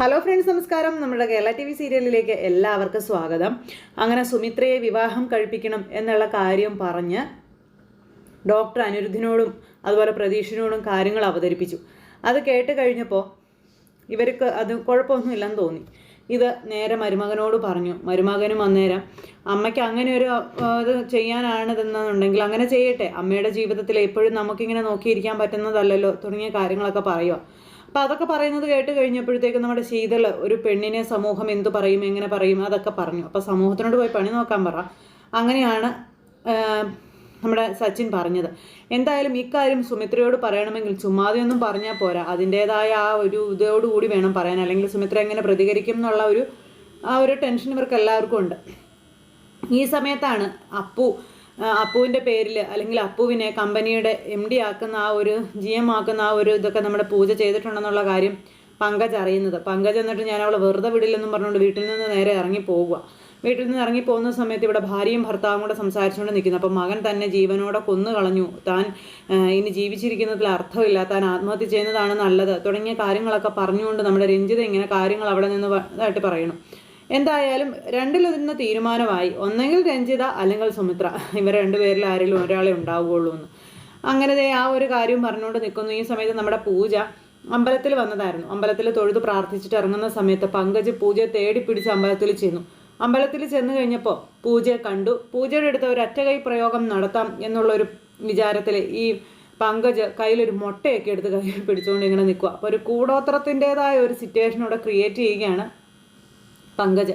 Hello friends നമസ്കാരം. നമ്മുടെ Kerala T V സീരിയലിലേക്ക് എല്ലാവർക്കും സ്വാഗതം. അങ്ങനെ സുമിത്രയെ വിവാഹം കഴിപ്പിക്കണം എന്നുള്ള കാര്യം പറഞ്ഞ് ഡോക്ടർ അനിരുദ്ധിനോടും അതുപോലെ പ്രതീഷിനോടും കാര്യങ്ങൾ അവതരിപ്പിച്ചു. അത് കേട്ട് കഴിഞ്ഞപ്പോൾ ഇവർക്ക് അത് കുഴപ്പമൊന്നുമില്ലെന്ന് തോന്നി. ഇത് നേരെ മരുമകനോട് പറഞ്ഞു. മരുമകനും അന്നേരം അമ്മയ്ക്ക് അങ്ങനെ ഒരു ഇത് ചെയ്യാനാണിതെന്നുണ്ടെങ്കിൽ അങ്ങനെ ചെയ്യട്ടെ. അമ്മയുടെ ജീവിതത്തിൽ എപ്പോഴും നമുക്കിങ്ങനെ നോക്കിയിരിക്കാൻ പറ്റുന്നതല്ലല്ലോ തുടങ്ങിയ കാര്യങ്ങളൊക്കെ പറയുക അപ്പോൾ അതൊക്കെ പറയുന്നത് കേട്ട് കഴിഞ്ഞപ്പോഴത്തേക്ക് നമ്മുടെ ശീതൾ ഒരു പെണ്ണിനെ സമൂഹം എന്തു പറയും എങ്ങനെ പറയും അതൊക്കെ പറഞ്ഞു. അപ്പോൾ സമൂഹത്തിനോട് പോയി പണി നോക്കാൻ പറ. അങ്ങനെയാണ് നമ്മുടെ സച്ചിൻ പറഞ്ഞത്. എന്തായാലും ഇക്കാര്യം സുമിത്രയോട് പറയണമെങ്കിൽ ചുമ്മാതെയൊന്നും പറഞ്ഞാൽ പോരാ. അതിന്റേതായ ആ ഒരു ഇതോടുകൂടി വേണം പറയാൻ. അല്ലെങ്കിൽ സുമിത്ര എങ്ങനെ പ്രതികരിക്കും എന്നുള്ള ഒരു ആ ഒരു ടെൻഷൻ ഇവർക്ക് എല്ലാവർക്കും ഉണ്ട്. ഈ സമയത്താണ് അപ്പു അപ്പുവിന്റെ പേരിൽ അല്ലെങ്കിൽ അപ്പുവിനെ കമ്പനിയുടെ എം ഡി ആക്കുന്ന ആ ഒരു ജി എം ആക്കുന്ന ആ ഒരു ഇതൊക്കെ നമ്മുടെ പൂജ ചെയ്തിട്ടുണ്ടെന്നുള്ള കാര്യം പങ്കജ് അറിയുന്നത്. പങ്കജ് എന്നിട്ട് ഞാൻ അവളെ വെറുതെ വിടില്ലെന്നും പറഞ്ഞുകൊണ്ട് വീട്ടിൽ നിന്ന് നേരെ ഇറങ്ങി പോവുക. വീട്ടിൽ നിന്ന് ഇറങ്ങി പോകുന്ന സമയത്ത് ഇവിടെ ഭാര്യയും ഭർത്താവും കൂടെ സംസാരിച്ചുകൊണ്ട് നിൽക്കുന്നു. അപ്പം മകൻ തന്നെ ജീവനോടെ കൊന്നു കളഞ്ഞു. താൻ ഇനി ജീവിച്ചിരിക്കുന്നതിൽ അർത്ഥമില്ല. താൻ ആത്മഹത്യ ചെയ്യുന്നതാണ് നല്ലത്. തുടങ്ങിയ കാര്യങ്ങളൊക്കെ പറഞ്ഞുകൊണ്ട് നമ്മുടെ രഞ്ജിത ഇങ്ങനെ കാര്യങ്ങൾ അവിടെ നിന്ന് ഇതായിട്ട് പറയണം. എന്തായാലും രണ്ടിലൊന്ന് തീരുമാനമായി. ഒന്നെങ്കിൽ രഞ്ജിത അല്ലെങ്കിൽ സുമിത്ര. ഇവർ രണ്ടുപേരിൽ ആരെങ്കിലും ഒരാളെ ഉണ്ടാവുകയുള്ളൂ എന്ന്. അങ്ങനെ ആ ഒരു കാര്യം പറഞ്ഞുകൊണ്ട് നിൽക്കുന്നു. ഈ സമയത്ത് നമ്മുടെ പൂജ അമ്പലത്തിൽ വന്നതായിരുന്നു. അമ്പലത്തിൽ തൊഴുത് പ്രാർത്ഥിച്ചിട്ട് ഇറങ്ങുന്ന സമയത്ത് പങ്കജ് പൂജ തേടി പിടിച്ച് അമ്പലത്തിൽ ചെന്നു. അമ്പലത്തിൽ ചെന്ന് കഴിഞ്ഞപ്പോൾ പൂജയെ കണ്ടു. പൂജയുടെ അടുത്ത് ഒരു അറ്റകൈ പ്രയോഗം നടത്താം എന്നുള്ളൊരു വിചാരത്തിൽ ഈ പങ്കജ് കയ്യിലൊരു മുട്ടയൊക്കെ എടുത്ത് കയ്യിൽ പിടിച്ചുകൊണ്ട് ഇങ്ങനെ നിൽക്കുക. അപ്പോൾ ഒരു കൂടോത്രത്തിന്റെതായ ഒരു സിറ്റുവേഷൻ ഇവിടെ ക്രിയേറ്റ് ചെയ്യുകയാണ്. പങ്കജ്.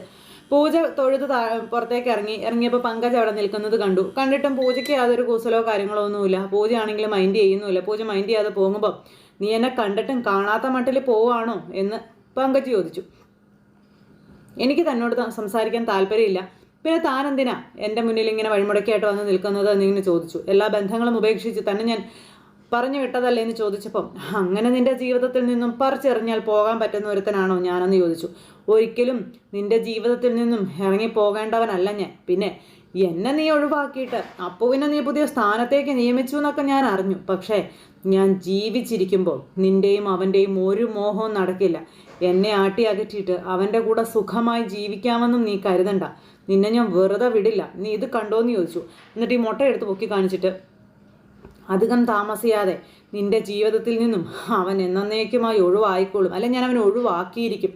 പൂജ തൊഴുത് പുറത്തേക്ക് ഇറങ്ങി ഇറങ്ങിയപ്പോൾ പങ്കജ് അവിടെ നിൽക്കുന്നത് കണ്ടു. കണ്ടിട്ടും പൂജയ്ക്ക് യാതൊരു കൂസലോ കാര്യങ്ങളോ ഒന്നുമില്ല. പൂജയാണെങ്കിൽ മൈൻഡ് ചെയ്യുന്നുമില്ല. പൂജ മൈൻഡ് ചെയ്യാതെ പോകുമ്പോൾ നീ എന്നെ കണ്ടിട്ടും കാണാത്ത മട്ടിൽ പോവാണോ? എന്ന് പങ്കജ് ചോദിച്ചു. എനിക്ക് തന്നോട് സംസാരിക്കാൻ താല്പര്യമില്ല. പിന്നെ താൻ എന്തിനാ എന്റെ മുന്നിൽ ഇങ്ങനെ വഴിമുടക്കിയായിട്ട് വന്ന് നിൽക്കുന്നത്? എന്നിങ്ങനെ ചോദിച്ചു. എല്ലാ ബന്ധങ്ങളും ഉപേക്ഷിച്ച് തന്നെ ഞാൻ പറഞ്ഞു വിട്ടതല്ലേ എന്ന് ചോദിച്ചപ്പം അങ്ങനെ നിന്റെ ജീവിതത്തിൽ നിന്നും പറിച്ചെറിഞ്ഞാൽ പോകാൻ പറ്റുന്ന ഒരുത്തനാണോ ഞാനെന്ന് ചോദിച്ചു. ഒരിക്കലും നിന്റെ ജീവിതത്തിൽ നിന്നും ഇറങ്ങി പോകേണ്ടവനല്ല ഞാൻ. പിന്നെ എന്നെ നീ ഒഴിവാക്കിയിട്ട് അപ്പുവിനെ നീ പുതിയ സ്ഥാനത്തേക്ക് നിയമിച്ചു എന്നൊക്കെ ഞാൻ അറിഞ്ഞു. പക്ഷേ ഞാൻ ജീവിച്ചിരിക്കുമ്പോൾ നിന്റെയും അവന്റെയും ഒരു മോഹവും നടക്കില്ല. എന്നെ ആട്ടി അകറ്റിയിട്ട് അവന്റെ കൂടെ സുഖമായി ജീവിക്കാമെന്നും നീ കരുതണ്ട. നിന്നെ ഞാൻ വെറുതെ വിടില്ല. നീ ഇത് കണ്ടോന്ന് ചോദിച്ചു. എന്നിട്ട് ഈ മുട്ട എടുത്ത് പൊക്കി കാണിച്ചിട്ട് അധികം താമസിയാതെ നിന്റെ ജീവിതത്തിൽ നിന്നും അവൻ എന്നേക്കുമായി ഒഴിവായിക്കോളും. അല്ലെ ഞാൻ അവൻ ഒഴിവാക്കിയിരിക്കും.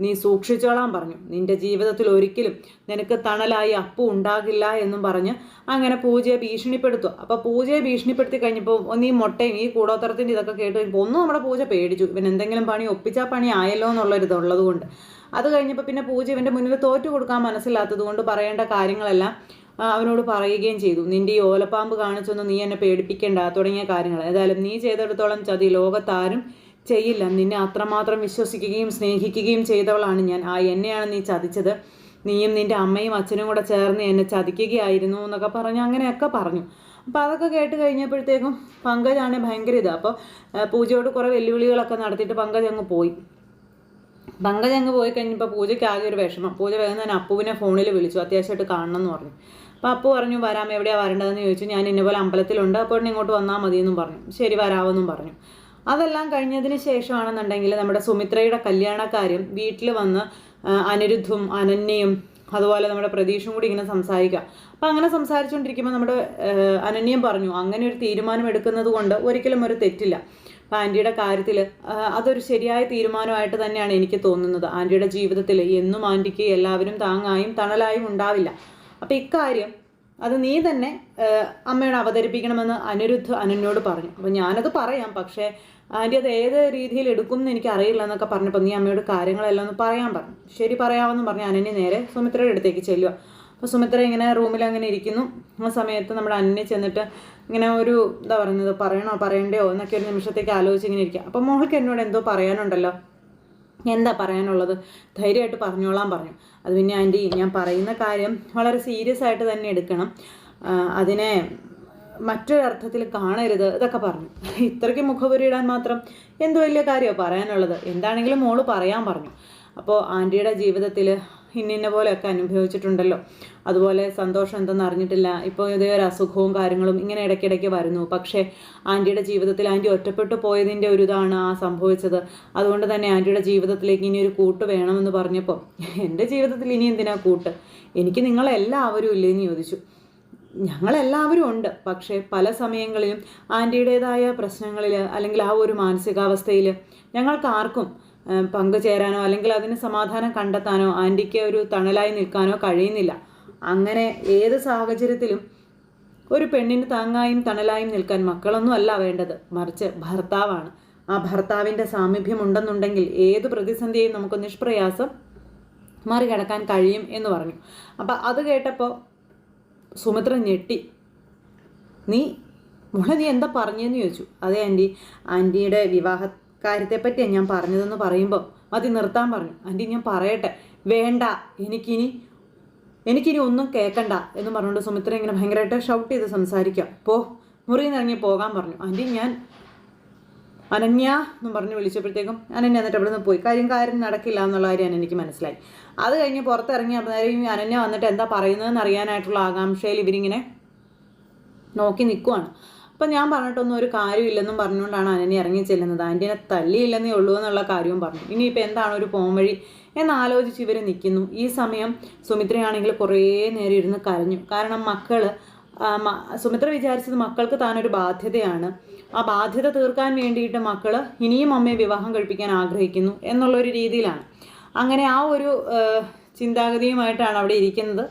നീ സൂക്ഷിച്ചോളാൻ പറഞ്ഞു. നിന്റെ ജീവിതത്തിൽ ഒരിക്കലും നിനക്ക് തണലായി അപ്പു ഉണ്ടാകില്ല എന്നും പറഞ്ഞ് അങ്ങനെ പൂജയെ ഭീഷണിപ്പെടുത്തുക അപ്പോൾ പൂജയെ ഭീഷണിപ്പെടുത്തി കഴിഞ്ഞപ്പോൾ നീ മുട്ടയും ഈ കൂടോത്തരത്തിന്റെ ഇതൊക്കെ കേട്ട് ഒന്നും നമ്മുടെ പൂജ പേടിച്ചു. ഇവൻ എന്തെങ്കിലും പണി ഒപ്പിച്ചാൽ പണി ആയല്ലോ എന്നുള്ളൊരിതുള്ളത് കൊണ്ട് അത് കഴിഞ്ഞപ്പോൾ പിന്നെ പൂജ ഇവന്റെ മുന്നിൽ തോറ്റു കൊടുക്കാൻ മനസ്സിലാത്തത് കൊണ്ട് പറയേണ്ട കാര്യങ്ങളെല്ലാം അവനോട് പറയുകയും ചെയ്തു. നിന്റെ ഈ ഓലപ്പാമ്പ് കാണിച്ചൊന്നും നീ എന്നെ പേടിപ്പിക്കേണ്ട തുടങ്ങിയ കാര്യങ്ങൾ. ഏതായാലും നീ ചെയ്തെടുത്തോളം ചതി. ലോകത്താരും ചെയ്യില്ല. നിന്നെ അത്രമാത്രം വിശ്വസിക്കുകയും സ്നേഹിക്കുകയും ചെയ്തവളാണ് ഞാൻ. ആ എന്നെയാണ് നീ ചതിച്ചത്. നീയും നിന്റെ അമ്മയും അച്ഛനും കൂടെ ചേർന്ന് എന്നെ ചതിക്കുകയായിരുന്നു എന്നൊക്കെ പറഞ്ഞു. അങ്ങനെയൊക്കെ പറഞ്ഞു. അപ്പോൾ അതൊക്കെ കേട്ട് കഴിഞ്ഞപ്പോഴത്തേക്കും പങ്കജാണ് ഭയങ്കര ഇത്. അപ്പോൾ പൂജയോട് കുറേ വെല്ലുവിളികളൊക്കെ നടത്തിയിട്ട് പങ്കജ് അങ്ങ് പോയി. പങ്കജ് അങ്ങ് പോയി കഴിഞ്ഞപ്പോൾ പൂജയ്ക്ക് ആകെ ഒരു വിഷമം. പൂജ വേഗം തന്നെ അപ്പുവിനെ ഫോണിൽ വിളിച്ചു. അത്യാവശ്യമായിട്ട് കാണണം എന്ന് പറഞ്ഞു. അപ്പോൾ അപ്പു പറഞ്ഞു വരാം എവിടെയാണ് വരേണ്ടതെന്ന് ചോദിച്ചു. ഞാൻ ഇന്നപോലെ അമ്പലത്തിലുണ്ട്. അപ്പോൾ ഇങ്ങോട്ട് വന്നാൽ മതി എന്നും പറഞ്ഞു. ശരി വരാമെന്നും പറഞ്ഞു. അതെല്ലാം കഴിഞ്ഞതിന് ശേഷമാണെന്നുണ്ടെങ്കിൽ നമ്മുടെ സുമിത്രയുടെ കല്യാണക്കാര്യം വീട്ടിൽ വന്ന് അനിരുദ്ധും അനന്യയും അതുപോലെ നമ്മുടെ പ്രതീക്ഷയും കൂടി ഇങ്ങനെ സംസാരിക്കുക അപ്പം അങ്ങനെ സംസാരിച്ചുകൊണ്ടിരിക്കുമ്പോൾ നമ്മുടെ അനന്യം പറഞ്ഞു അങ്ങനെ ഒരു തീരുമാനം എടുക്കുന്നത് കൊണ്ട് ഒരിക്കലും ഒരു തെറ്റില്ല. അപ്പം ആന്റിയുടെ കാര്യത്തിൽ അതൊരു ശരിയായ തീരുമാനമായിട്ട് തന്നെയാണ് എനിക്ക് തോന്നുന്നത്. ആന്റിയുടെ ജീവിതത്തിൽ എന്നും ആന്റിക്ക് എല്ലാവരും താങ്ങായും തണലായും ഉണ്ടാവില്ല. അപ്പം ഇക്കാര്യം അത് നീ തന്നെ അമ്മയോട് അവതരിപ്പിക്കണമെന്ന് അനിരുദ്ധ് അനന്യോട് പറഞ്ഞു. അപ്പം ഞാനത് പറയാം പക്ഷേ ആന്റി അത് ഏത് രീതിയിൽ എടുക്കും എന്ന് എനിക്ക് അറിയില്ല എന്നൊക്കെ പറഞ്ഞപ്പോൾ നീ അമ്മയോട് കാര്യങ്ങളെല്ലാം ഒന്ന് പറയാൻ പറഞ്ഞു. ശരി പറയാമെന്ന് പറഞ്ഞ് അനന്യ നേരെ സുമിത്രയുടെ അടുത്തേക്ക് ചെല്ലുക അപ്പോൾ സുമിത്ര ഇങ്ങനെ റൂമിൽ അങ്ങനെ ഇരിക്കുന്നു. ആ സമയത്ത് നമ്മുടെ അന്നെ ചെന്നിട്ട് ഇങ്ങനെ ഒരു എന്താ പറയുന്നത് പറയണോ പറയണ്ടയോ എന്നൊക്കെ ഒരു നിമിഷത്തേക്ക് ആലോചിച്ച് ഇങ്ങനെ ഇരിക്കുക അപ്പോൾ മോൾക്ക് എന്നോട് എന്തോ പറയാനുണ്ടല്ലോ. എന്താ പറയാനുള്ളത്? ധൈര്യമായിട്ട് പറഞ്ഞോളാൻ പറഞ്ഞു. അത് പിന്നെ ആന്റി ഞാൻ പറയുന്ന കാര്യം വളരെ സീരിയസ് ആയിട്ട് തന്നെ എടുക്കണം. അതിനെ മറ്റൊരർത്ഥത്തിൽ കാണരുത് ഇതൊക്കെ പറഞ്ഞു. ഇത്രയ്ക്ക് മുഖപുരിയിടാൻ മാത്രം എന്ത് വലിയ കാര്യമോ പറയാനുള്ളത്? എന്താണെങ്കിലും മോൾ പറയാൻ പറഞ്ഞു. അപ്പോൾ ആന്റിയുടെ ജീവിതത്തിൽ ഇന്നിന്ന പോലെയൊക്കെ അനുഭവിച്ചിട്ടുണ്ടല്ലോ. അതുപോലെ സന്തോഷം എന്തെന്ന് അറിഞ്ഞിട്ടില്ല. ഇപ്പോൾ ഇതേ ഒരു അസുഖവും കാര്യങ്ങളും ഇങ്ങനെ ഇടയ്ക്കിടയ്ക്ക് വരുന്നു. പക്ഷേ ആന്റിയുടെ ജീവിതത്തിൽ ആന്റി ഒറ്റപ്പെട്ടു പോയതിന്റെ ഒരു ഇതാണ് ആ സംഭവിച്ചത്. അതുകൊണ്ട് തന്നെ ആന്റിയുടെ ജീവിതത്തിലേക്ക് ഇനി ഒരു കൂട്ട് വേണമെന്ന് പറഞ്ഞപ്പോൾ എന്റെ ജീവിതത്തിൽ ഇനി എന്തിനാ കൂട്ട്? എനിക്ക് നിങ്ങളെല്ലാവരും ഇല്ലേന്ന് ചോദിച്ചു. ഞങ്ങളെല്ലാവരും ഉണ്ട്. പക്ഷേ പല സമയങ്ങളിലും ആന്റിയുടേതായ പ്രശ്നങ്ങളിൽ അല്ലെങ്കിൽ ആ ഒരു മാനസികാവസ്ഥയിൽ ഞങ്ങൾക്ക് ആർക്കും പങ്കുചേരാനോ അല്ലെങ്കിൽ അതിന് സമാധാനം കണ്ടെത്താനോ ആന്റിക്ക് ഒരു തണലായി നിൽക്കാനോ കഴിയുന്നില്ല. അങ്ങനെ ഏത് സാഹചര്യത്തിലും ഒരു പെണ്ണിന് താങ്ങായും തണലായും നിൽക്കാൻ മക്കളൊന്നും അല്ല വേണ്ടത്. മറിച്ച് ഭർത്താവാണ്. ആ ഭർത്താവിന്റെ സാമീപ്യം ഉണ്ടെന്നുണ്ടെങ്കിൽ ഏത് പ്രതിസന്ധിയെയും നമുക്ക് നിഷ്പ്രയാസം മറികടക്കാൻ കഴിയും എന്ന് പറഞ്ഞു. അപ്പം അത് കേട്ടപ്പോൾ സുമിത്ര ഞെട്ടി. നീ മോളെ നീ എന്താ പറഞ്ഞതെന്ന് ചോദിച്ചു? അതെ ആന്റി. ആന്റിയുടെ വിവാഹ കാര്യത്തെപ്പറ്റിയാണ് ഞാൻ പറഞ്ഞതെന്ന് പറയുമ്പോൾ മതി നിർത്താൻ പറഞ്ഞു. ആന്റി ഞാൻ പറയട്ടെ. വേണ്ട എനിക്കിനി എനിക്കിനി ഒന്നും കേൾക്കണ്ട എന്ന് പറഞ്ഞുകൊണ്ട് സുമിത്ര ഇങ്ങനെ ഭയങ്കരമായിട്ട് ഷൗട്ട് ചെയ്ത് സംസാരിക്കാം പോ മുറിയിൽ നിന്ന് പോകാൻ പറഞ്ഞു. ആന്റി ഞാൻ അനന്യ എന്ന് പറഞ്ഞ് വിളിച്ചപ്പോഴത്തേക്കും അനന്യ എന്നിട്ട് അവിടെ നിന്ന് പോയി. കാര്യം കാര്യം നടക്കില്ല എന്നുള്ള കാര്യം എനിക്ക് മനസ്സിലായി. അത് കഴിഞ്ഞ് പുറത്തിറങ്ങി അന്നേരം അനന്യ വന്നിട്ട് എന്താ പറയുന്നതെന്ന് അറിയാനായിട്ടുള്ള ആകാംക്ഷയിൽ ഇവരിങ്ങനെ നോക്കി നിൽക്കുവാണ് അപ്പം ഞാൻ പറഞ്ഞിട്ടൊന്നും ഒരു കാര്യമില്ലെന്നും പറഞ്ഞുകൊണ്ടാണ് അനനി ഇറങ്ങി ചെല്ലുന്നത്. ആന്റിനെ തല്ലിയില്ലെന്നേ ഉള്ളൂ എന്നുള്ള കാര്യവും പറഞ്ഞു. ഇനിയിപ്പോൾ എന്താണ് ഒരു പോംവഴി എന്നാലോചിച്ച് ഇവർ നിൽക്കുന്നു ഈ സമയം സുമിത്രയാണെങ്കിൽ കുറേ നേരം ഇരുന്ന് കരഞ്ഞു. കാരണം മക്കൾ സുമിത്ര വിചാരിച്ചത് മക്കൾക്ക് താനൊരു ബാധ്യതയാണ്. ആ ബാധ്യത തീർക്കാൻ വേണ്ടിയിട്ട് മക്കൾ ഇനിയും അമ്മയെ വിവാഹം കഴിപ്പിക്കാൻ ആഗ്രഹിക്കുന്നു എന്നുള്ളൊരു രീതിയിലാണ്. അങ്ങനെ ആ ഒരു ചിന്താഗതിയുമായിട്ടാണ് അവിടെ ഇരിക്കുന്നത്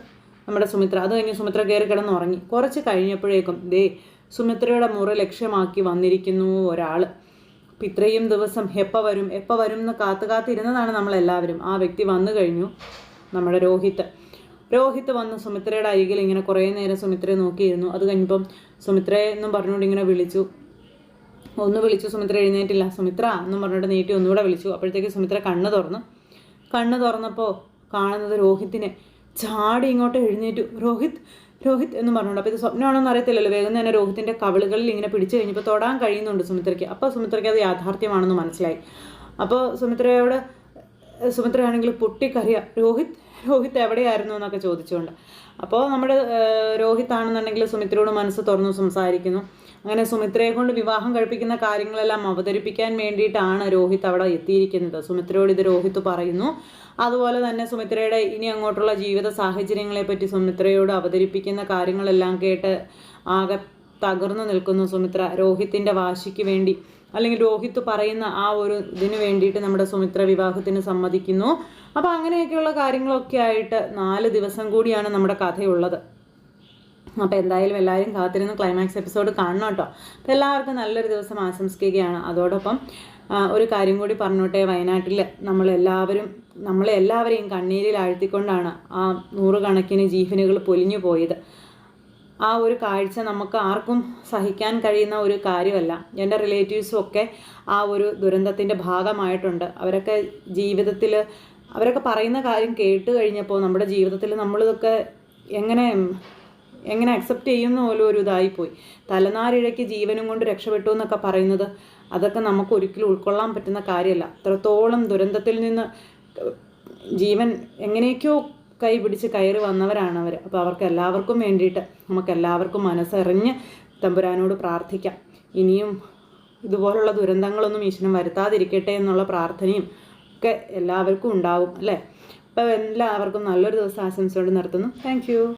നമ്മുടെ സുമിത്ര. അത് കഴിഞ്ഞ് സുമിത്ര കയറി കിടന്ന് ഉറങ്ങി കുറച്ച് കഴിഞ്ഞപ്പോഴേക്കും ദേ സുമിത്രയുടെ മുറി ലക്ഷ്യമാക്കി വന്നിരിക്കുന്നു ഒരാൾ ഇത്രയും ദിവസം എപ്പോൾ വരും എപ്പോൾ വരും എന്ന് കാത്തു കാത്തിരുന്നതാണ് നമ്മളെല്ലാവരും. ആ വ്യക്തി വന്നു കഴിഞ്ഞു നമ്മുടെ രോഹിത്ത്. രോഹിത്ത് വന്ന് സുമിത്രയുടെ അരികിൽ ഇങ്ങനെ കുറേ നേരം സുമിത്രയെ നോക്കിയിരുന്നു. അത് കഴിഞ്ഞപ്പം സുമിത്രയെ എന്നും പറഞ്ഞുകൊണ്ട് ഇങ്ങനെ വിളിച്ചു. ഒന്ന് വിളിച്ചു സുമിത്ര എഴുന്നേറ്റില്ല. സുമിത്ര എന്നും പറഞ്ഞിട്ട് നീട്ടി ഒന്നുകൂടെ വിളിച്ചു. അപ്പോഴത്തേക്ക് സുമിത്ര കണ്ണ് തുറന്നു. കണ്ണ് തുറന്നപ്പോൾ കാണുന്നത് രോഹിത്തിനെ. ചാടി ഇങ്ങോട്ട് എഴുന്നേറ്റു. രോഹിത് രോഹിത് എന്ന് പറഞ്ഞുകൊണ്ട്. അപ്പോൾ ഇത് സ്വപ്നമാണോ എന്ന് അറിയത്തില്ലല്ലോ. വേഗം തന്നെ രോഹിത്തിന്റെ കവിളുകളിൽ ഇങ്ങനെ പിടിച്ചു കഴിഞ്ഞപ്പോൾ തൊടാൻ കഴിയുന്നുണ്ട് സുമിത്രയ്ക്ക്. അപ്പോൾ സുമിത്രയ്ക്ക് അത് യാഥാർത്ഥ്യമാണെന്ന് മനസ്സിലായി. അപ്പോൾ സുമിത്രയോട് സുമിത്രയാണെങ്കിൽ പൊട്ടിക്കറിയാം രോഹിത് രോഹിത് എവിടെയായിരുന്നു? എന്നൊക്കെ ചോദിച്ചുകൊണ്ട്. അപ്പോൾ നമ്മുടെ രോഹിത് ആണെന്നുണ്ടെങ്കിൽ സുമിത്രയോട് മനസ്സ് തുറന്നു സംസാരിക്കുന്നു. അങ്ങനെ സുമിത്രയെ കൊണ്ട് വിവാഹം കഴിപ്പിക്കുന്ന കാര്യങ്ങളെല്ലാം അവതരിപ്പിക്കാൻ വേണ്ടിയിട്ടാണ് രോഹിത് അവിടെ എത്തിയിരിക്കുന്നത്. സുമിത്രയോട് ഇത് രോഹിത് പറയുന്നു. അതുപോലെ തന്നെ സുമിത്രയുടെ ഇനി അങ്ങോട്ടുള്ള ജീവിത സാഹചര്യങ്ങളെ പറ്റി സുമിത്രയോട് അവതരിപ്പിക്കുന്ന കാര്യങ്ങളെല്ലാം കേട്ട് ആകെ തകർന്നു നിൽക്കുന്നു സുമിത്ര. രോഹിത്തിന്റെ വാശിക്ക് വേണ്ടി അല്ലെങ്കിൽ രോഹിത് പറയുന്ന ആ ഒരു ഇതിന് വേണ്ടിയിട്ട് നമ്മുടെ സുമിത്ര വിവാഹത്തിന് സമ്മതിക്കുന്നു. അപ്പോൾ അങ്ങനെയൊക്കെയുള്ള കാര്യങ്ങളൊക്കെ ആയിട്ട് നാല് ദിവസം കൂടിയാണ് നമ്മുടെ കഥയുള്ളത്. അപ്പോൾ എന്തായാലും എല്ലാവരും കാത്തിരുന്ന് ക്ലൈമാക്സ് എപ്പിസോഡ് കാണണം കേട്ടോ. അപ്പോൾ എല്ലാവർക്കും നല്ലൊരു ദിവസം ആശംസിക്കുകയാണ്. അതോടൊപ്പം ഒരു കാര്യം കൂടി പറഞ്ഞോട്ടെ വയനാട്ടിൽ നമ്മളെല്ലാവരും നമ്മളെ എല്ലാവരെയും കണ്ണീരിൽ ആഴ്ത്തിക്കൊണ്ടാണ് ആ നൂറുകണക്കിന് ജീവനുകൾ പൊലിഞ്ഞു പോയത്. ആ ഒരു കാഴ്ച നമുക്ക് ആർക്കും സഹിക്കാൻ കഴിയുന്ന ഒരു കാര്യമല്ല. എന്റെ റിലേറ്റീവ്സും ഒക്കെ ആ ഒരു ദുരന്തത്തിന്റെ ഭാഗമായിട്ടുണ്ട്. അവരൊക്കെ ജീവിതത്തിൽ അവരൊക്കെ പറയുന്ന കാര്യം കേട്ട് കഴിഞ്ഞപ്പോൾ നമ്മുടെ ജീവിതത്തിൽ നമ്മളിതൊക്കെ എങ്ങനെ എങ്ങനെ അക്സെപ്റ്റ് ചെയ്യുന്ന പോലും ഒരു ഇതായിപ്പോയി. തലനാരിഴയ്ക്ക് ജീവനും കൊണ്ട് രക്ഷപ്പെട്ടു എന്നൊക്കെ പറയുന്നത് അതൊക്കെ നമുക്ക് ഒരിക്കലും ഉൾക്കൊള്ളാൻ പറ്റുന്ന കാര്യമല്ല. അത്രത്തോളം ദുരന്തത്തിൽ നിന്ന് ജീവൻ എങ്ങനെയൊക്കെയോ കൈ പിടിച്ച് കയറി വന്നവരാണ് അവർ അപ്പോൾ അവർക്ക് എല്ലാവർക്കും വേണ്ടിയിട്ട് നമുക്ക് എല്ലാവർക്കും മനസ്സറിഞ്ഞ് തമ്പുരാനോട് പ്രാർത്ഥിക്കാം. ഇനിയും ഇതുപോലുള്ള ദുരന്തങ്ങളൊന്നും ഈശ്വരൻ വരുത്താതിരിക്കട്ടെ എന്നുള്ള പ്രാർത്ഥനയും ഒക്കെ എല്ലാവർക്കും ഉണ്ടാവും അല്ലേ? അപ്പോൾ എല്ലാവർക്കും നല്ലൊരു ദിവസം ആശംസയോട് നിർത്തുന്നു. താങ്ക്